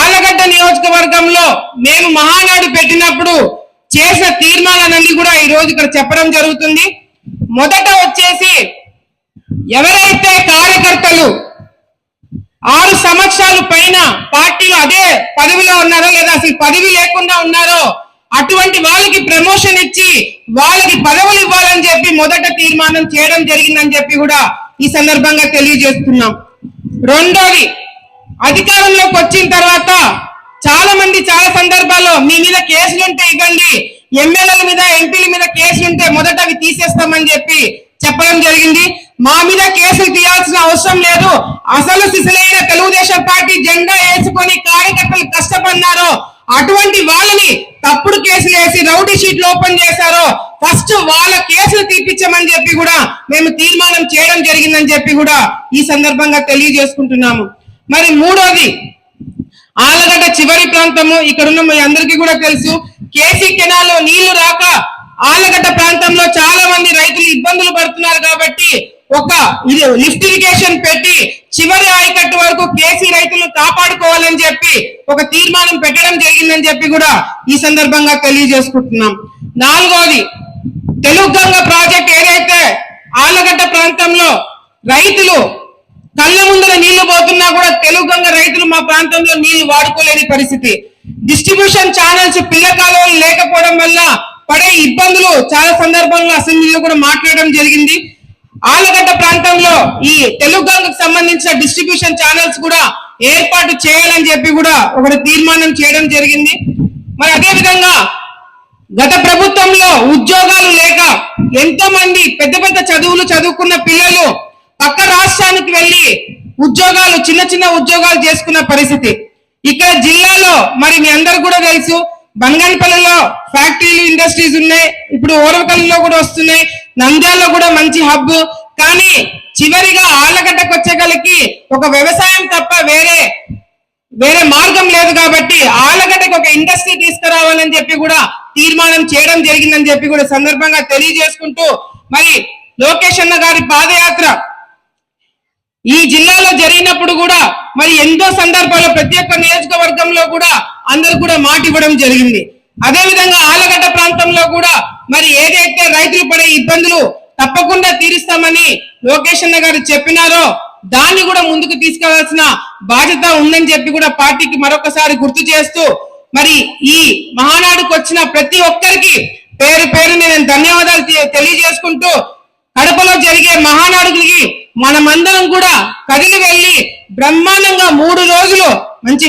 ఆలగడ్డ నియోజకవర్గంలో మేము మహానాడు పెట్టినప్పుడు చేసిన తీర్మానాలన్నీ కూడా ఈ రోజు ఇక్కడ చెప్పడం జరుగుతుంది. మొదట వచ్చేసి ఎవరైతే కార్యకర్తలు ఆరు సంవత్సరాలు పైన పార్టీలో అదే పదవిలో ఉన్నారో లేదా అసలు పదవి లేకుండా ఉన్నారో అటువంటి వాళ్ళకి ప్రమోషన్ ఇచ్చి వాళ్ళకి పదవులు ఇవ్వాలని చెప్పి మొదట తీర్మానం చేయడం జరిగిందని చెప్పి కూడా ఈ సందర్భంగా తెలియజేస్తున్నాం. రెండోది అధికారంలోకి వచ్చిన తర్వాత చాలా మంది చాలా సందర్భాల్లో మీ మీద కేసులుంటే ఇవ్వండి. ఎమ్మెల్యేల మీద ఎంపీల మీద కేసులుంటే మొదట అవి తీసేస్తామని చెప్పి చెప్పడం జరిగింది. మా మీద కేసులు తీయాల్సిన అవసరం లేదు. అసలు సిసలైన తెలుగుదేశం పార్టీ జెండా వేసుకొని కార్యకర్తలు కష్టపడినారో అటువంటి వాళ్ళని తప్పుడు కేసులు వేసి రౌడీ షీట్లు ఓపెన్ చేశారో ఫస్ట్ వాళ్ళ కేసులు తీపించమని చెప్పి కూడా మేము తీర్మానం చేయడం జరిగిందని చెప్పి కూడా ఈ సందర్భంగా తెలియజేసుకుంటున్నాము. మరి మూడోది ఆలగడ్డ చివరి ప్రాంతము. ఇక్కడున్న మీ అందరికీ కూడా తెలుసు కేసీ కెనాల్లో నీళ్ళు రాక ఆలగడ్డ ప్రాంతంలో చాలా మంది రైతులు ఇబ్బందులు పడుతున్నారు కాబట్టి ఒక ఇది లిఫ్ట్ ఇరిగేషన్ పెట్టి చివరి ఆయకట్టు వరకు కేసీ రైతులను కాపాడుకోవాలని చెప్పి ఒక తీర్మానం పెట్టడం జరిగిందని చెప్పి కూడా ఈ సందర్భంగా తెలియజేసుకుంటున్నాం. నాలుగోది తెలుగు గంగ ప్రాజెక్ట్ ఏదైతే ఆలగడ్డ ప్రాంతంలో రైతులు కళ్ళ ముందర నీళ్ళు పోతున్నా కూడా తెలుగు గంగ రైతులు మా ప్రాంతంలో నీళ్ళు వాడుకోలేని పరిస్థితి. డిస్ట్రిబ్యూషన్ ఛానల్స్ పిల్ల కాలువలు లేకపోవడం వల్ల పడే ఇబ్బందులు చాలా సందర్భంలో అసెంబ్లీలో కూడా మాట్లాడడం జరిగింది. ఆలగడ్డ ప్రాంతంలో ఈ తెలుగు సంబంధించిన డిస్ట్రిబ్యూషన్ ఛానల్స్ కూడా ఏర్పాటు చేయాలని చెప్పి కూడా ఒకటి తీర్మానం చేయడం జరిగింది. మరి అదే విధంగా గత ప్రభుత్వంలో ఉద్యోగాలు లేక ఎంతో మంది పెద్ద పెద్ద చదువులు చదువుకున్న పిల్లలు పక్క రాష్ట్రానికి వెళ్ళి ఉద్యోగాలు చిన్న చిన్న ఉద్యోగాలు చేసుకున్న పరిస్థితి. ఇక్కడ జిల్లాలో మరి మీ అందరు కూడా తెలుసు బంగాళపల్లిలో ఫ్యాక్టరీలు ఇండస్ట్రీస్ ఉన్నాయి ఇప్పుడు ఓరవకల్లిలో కూడా వస్తున్నాయి నంద్యాలలో కూడా మంచి హబ్. కానీ చివరిగా ఆళ్ళగడ్డకు వచ్చేగలకి ఒక వ్యవసాయం తప్ప వేరే వేరే మార్గం లేదు కాబట్టి ఆలగడ్డకి ఒక ఇండస్ట్రీ తీసుకురావాలని చెప్పి కూడా తీర్మానం చేయడం జరిగిందని చెప్పి కూడా సందర్భంగా తెలియజేసుకుంటూ మరి లోకేష్ అన్న గారి పాదయాత్ర ఈ జిల్లాలో జరిగినప్పుడు కూడా మరి ఎంతో సందర్భాల్లో ప్రతి ఒక్క నియోజకవర్గంలో కూడా అందరు కూడా మాట ఇవ్వడం జరిగింది. అదే విధంగా ఆలగడ్డ ప్రాంతంలో కూడా మరి ఏదైతే రైతులు పడే ఇబ్బందులు తప్పకుండా తీరుస్తామని లోకేష్ అన్న గారు చెప్పినారో దాన్ని కూడా ముందుకు తీసుకెళ్ళాల్సిన బాధ్యత ఉందని చెప్పి కూడా పార్టీకి మరొకసారి గుర్తు చేస్తూ మరి ఈ మహానాడుకు వచ్చిన ప్రతి ఒక్కరికి పేరు పేరు నేను ధన్యవాదాలు తెలియజేసుకుంటూ కడపలో జరిగే మహానాడుకు మనమందరం కూడా కదిలి వెళ్ళి బ్రహ్మాండంగా మూడు రోజులు మంచి